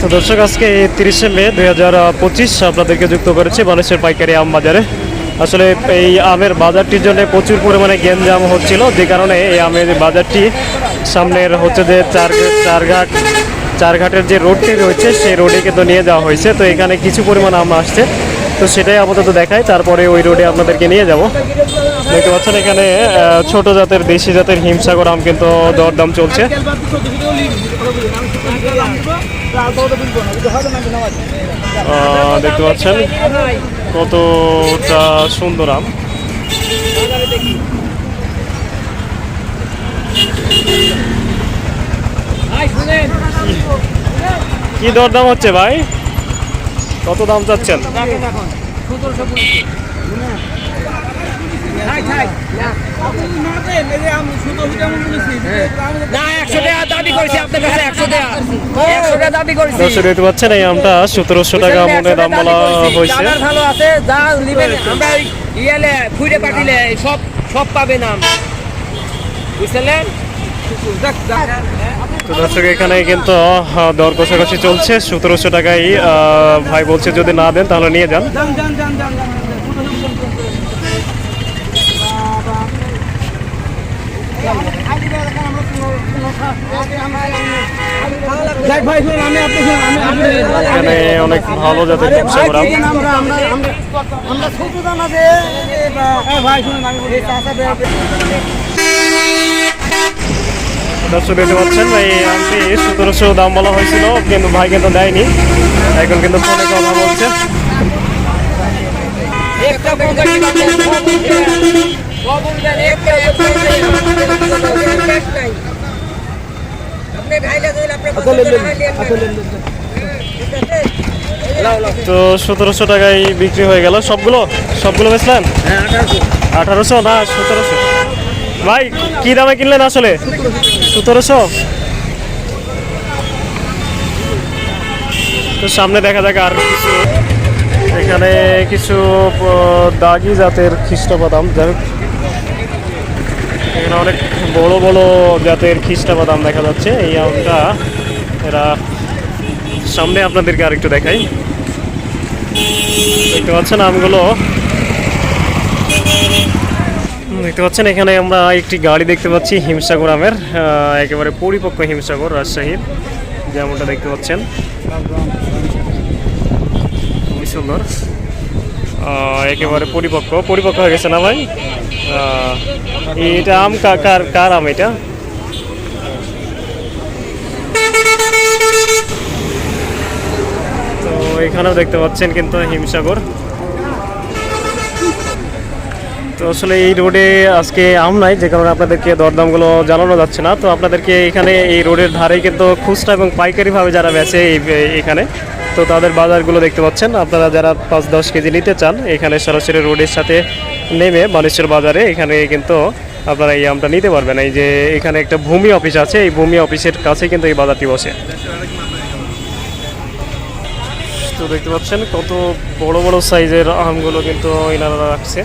তো দর্শক, আজকে তিরিশে মে দুই হাজার পঁচিশ, আপনাদেরকে যুক্ত করেছি মানুষের পাইকারি আম বাজারে। আসলে এই আমের বাজারটির জন্য প্রচুর পরিমাণে গ্যাঞ্জাম হচ্ছিল, যে কারণে এই আমের বাজারটি সামনের হচ্ছে যে চার চারঘাট চারঘাটের যে রোডটি রয়েছে, সেই রোডে কিন্তু নিয়ে যাওয়া হয়েছে। তো এখানে কিছু পরিমাণ আম আসছে। তো সেটাই আপাতত দেখাই, তারপরে ওই রোডে আপনাদেরকে নিয়ে যাব। দেখতে পাচ্ছেন এখানে ছোট জাতের, দেশি জাতের হিমসাগর আম কিন্তু দরদাম চলছে। দেখতে পাচ্ছেন কতটা সুন্দর আম। কি দরদাম হচ্ছে ভাই? কত দাম চাচ্ছেন? না করেছি আপনার কাছে একশো টাকা একশো টাকা দাবি করেছি। দর্শক দেখতে পাচ্ছেন এই আমটা সতেরোশো টাকা মনে দাম বলা হয়েছে। ভালো আছে যা নিবেন আমরা ইয়েলে ফুইরে পাঠিলে সব সব পাবেন আম। বুঝলেন? তো দর্শক এখানে কিন্তু দর কষাকষি চলছে। সতেরোশো টাকায় আহ, ভাই বলছে যদি না দেন তাহলে নিয়ে যান ভাই শুনুন আমি আপনি শুনুন আমি আপনি এখানে অনেক ভালো জাতের ভাই চাষা দর্শক দেখতে পাচ্ছেন আমটি সতেরোশো দাম বলা হয়েছিল কিন্তু ভাই কিন্তু দেয়নি এখন কিন্তু ফোনে কথা বলছে একটা পঞ্চাশ টাকা দেন, সব উঠবেন। সব উঠবেন, একটা একটা উঠবেন। নাই। আপনি খাইলে দিলে আপনার পছন্দ না হয় নিয়ে নেবেন। লাও, লাও। তো সতেরোশো টাকায় বিক্রি হয়ে গেল। সবগুলো? সবগুলো বেচলেন? আঠারোশো। না সতেরোশো। ভাই কি দামে কিনলেন আসলে? সতেরোশো? তো সামনে দেখা যাক আর কিছু। এখানে কিছু দাগি জাতের খ্রিস্টবাদাম। যাই হোক। এখানে অনেক বড় বড় জাতের খ্রিস্টবাদাম দেখা যাচ্ছে। এই আমটা এরা সামনে আপনাদেরকে আরেকটু দেখাই। দেখতে পাচ্ছেন আমগুলো। দেখতে পাচ্ছেন এখানে আমরা একটি গাড়ি দেখতে পাচ্ছি, হিমসাগর আমের একেবারে পরিপক্ক হিমসাগর রাজশাহীর যেমনটা দেখতে পাচ্ছেন। খুবই সুন্দর। একেবারে পরিপক্ক। পরিপক্ক হয়ে গেছে না ভাই? এটা আম কার কার আম এটা তো এখানেও দেখতে পাচ্ছেন কিন্তু হিমসাগর। তো আসলে এই রোডে আজকে আম নাই, যে কারণে আপনাদেরকে দরদামগুলো জানানো যাচ্ছে না। তো আপনাদেরকে এখানে এই রোডের ধারে কিন্তু খুচরা এবং পাইকারিভাবে যারা এই, এখানে, তো তাদের বাজারগুলো দেখতে পাচ্ছেন। আপনারা যারা পাঁচ দশ কেজি নিতে চান, এখানে সরাসরি রোডের সাথে নেমে বানেশ্বর বাজারে এখানে কিন্তু আপনারা এই আমটা নিতে পারবেন। এই যে এখানে একটা ভূমি অফিস আছে, এই ভূমি অফিসের কাছে কিন্তু এই বাজারটি বসে। দেখতে পাচ্ছেন কত বড় বড় সাইজের আমগুলো কিন্তু এনারা রাখছে।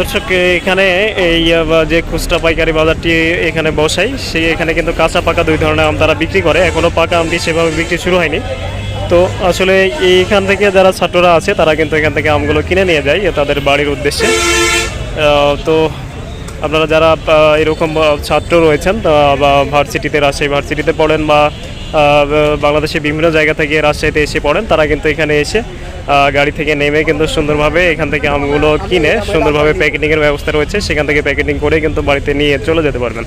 দর্শক, এখানে এই যে খুচরা পাইকারি বাজারটি এখানে বসাই, সেই এখানে কিন্তু কাঁচা পাকা দুই ধরনের আম তারা বিক্রি করে। এখনও পাকা আমটি সেভাবে বিক্রি শুরু হয়নি। তো আসলে এইখান থেকে যারা ছাত্ররা আছে, তারা কিন্তু এখান থেকে আমগুলো কিনে নিয়ে যায় তাদের বাড়ির উদ্দেশ্যে। তো আপনারা যারা এরকম ছাত্র রয়েছেন বা ভার্সিটিতে, রাজশাহী ভার্সিটিতে পড়েন বা বাংলাদেশের বিভিন্ন জায়গা থেকে রাজশাহীতে এসে পড়েন, তারা কিন্তু এখানে এসে গাড়ি থেকে নেমে কিন্তু সুন্দরভাবে এখান থেকে আমগুলো কিনে, সুন্দরভাবে প্যাকেটিংয়ের ব্যবস্থা রয়েছে, সেখান থেকে প্যাকেটিং করে কিন্তু বাড়িতে নিয়ে চলে যেতে পারবেন।